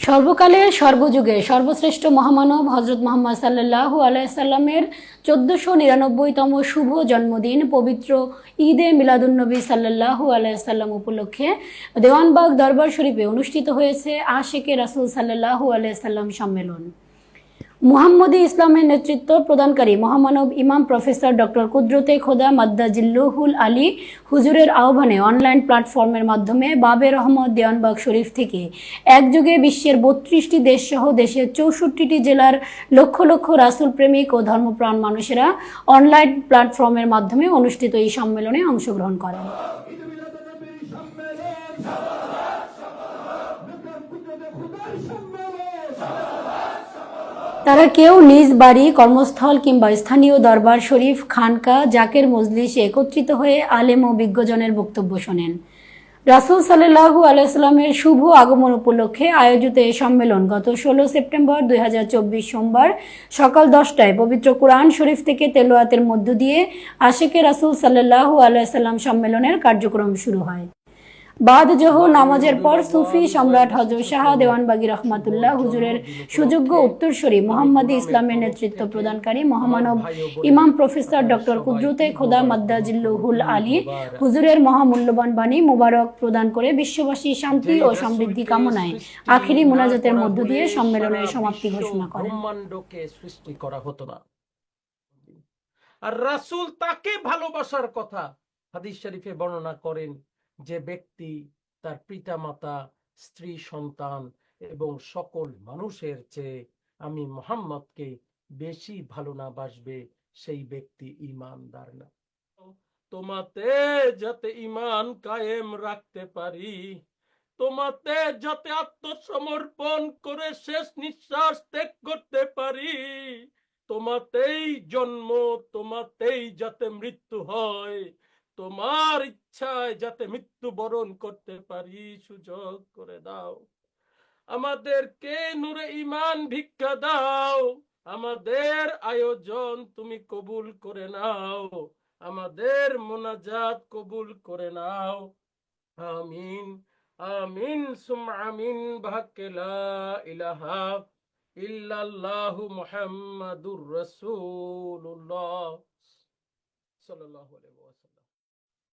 সর্বকালে সর্বযুগে সর্বশ্রেষ্ঠ মহামানব হজরত মোহাম্মদ সাল্লাহ আলাইসাল্লামের চোদ্দশো নিরানব্বইতম শুভ জন্মদিন পবিত্র ঈদে মিলাদুন্নবী সাল্লাহ আলাইসাল্লাম উপলক্ষে দেওয়ানবাগ দরবার শরীফে অনুষ্ঠিত হয়েছে আশেকে রাসুল সাল্লাহ আলাইসাল্লাম সম্মেলন। মুহাম্মদী ইসলামের নেতৃত্ব প্রদানকারী মহামানব ইমাম প্রফেসর ডক্টর কুদরতে খোদা মাদ্দাজিল্লুহুল আলী হুজুরের আহ্বানে অনলাইন প্ল্যাটফর্মের মাধ্যমে বাবের রহমদ দেওয়ানবাগ শরীফ থেকে একযোগে বিশ্বের বত্রিশটি দেশসহ দেশের চৌষট্টিটি জেলার লক্ষ লক্ষ রাসুল প্রেমিক ও ধর্মপ্রাণ মানুষেরা অনলাইন প্ল্যাটফর্মের মাধ্যমে অনুষ্ঠিত এই সম্মেলনে অংশগ্রহণ করেন বিক্রম কুদরতে খুদার সম্মেলন তারা কেউ নিজ বাড়ি, কর্মস্থল কিংবা স্থানীয় দরবার শরীফ, খানকা, জাকের মজলিসে একত্রিত হয়ে আলেম ও বিজ্ঞজনের বক্তব্য শোনেন। রাসুল সাল্লাহু আলাইস্লামের শুভ আগমন উপলক্ষে আয়োজিত এই সম্মেলন গত ষোলো সেপ্টেম্বর দুই হাজার চব্বিশ সোমবার সকাল দশটায় পবিত্র কোরআন শরীফ থেকে তেলোয়াতের মধ্য দিয়ে আশেকে রাসুল সাল্লাহু আলাইসাল্লাম সম্মেলনের কার্যক্রম শুরু হয়। বাদ জহ নামাজের পর সুফি সম্রাট হজর শাহ দেওয়ানবাগী রহমাতুল্লাহ হুজুরের সুযোগ্য উত্তরসূরি মোহাম্মদী ইসলামের নেতৃত্ব প্রদানকারী মহামানব ইমাম প্রফেসর ডক্টর কুদরতে খোদা মাদ্দাজিল্লুহুল আলী হুজুরের মহামূল্যবান বাণী মোবারক প্রদান করে বিশ্ববাসী শান্তি ও সমৃদ্ধি কামনায় আখিরি মোনাজাতের মধ্য দিয়ে সম্মেলনের সমাপ্তি ঘোষণা করেন। সৃষ্টি করা হতো না। আর রাসূল তাকে ভালোবাসার কথা হাদিস শরীফে বর্ণনা করেন। যে ব্যক্তি তার পিতামাতা, স্ত্রী, সন্তান এবং সকল মানুষের চেয়ে আমি মোহাম্মদকে বেশি ভালো না বাসবে সেই ব্যক্তি ইমানদার না। তোমাতে যাতে ইমান কায়েম রাখতে পারি, তোমাতে যাতে আত্মসমর্পণ করে শেষ নিঃশ্বাস ত্যাগ করতে পারি, তোমাতেই জন্ম, তোমাতেই যাতে মৃত্যু হয় তোমার ইচ্ছায় যাতে মৃত্যু বরণ করতে পারি, সুযোগ করে দাও। আমাদেরকে নূরে ইমান ভিক্ষা দাও। আমাদের আয়োজন তুমি কবুল করে নাও। আমাদের মোনাজাত কবুল করে নাও। আমিন আমিন, সুম আমিন বাক্যে লা ইলাহা ইল্লাল্লাহু মুহাম্মাদুর রাসূলুল্লাহ। সাল্লাল্লাহু আলাইহি ওয়াসাল্লাম।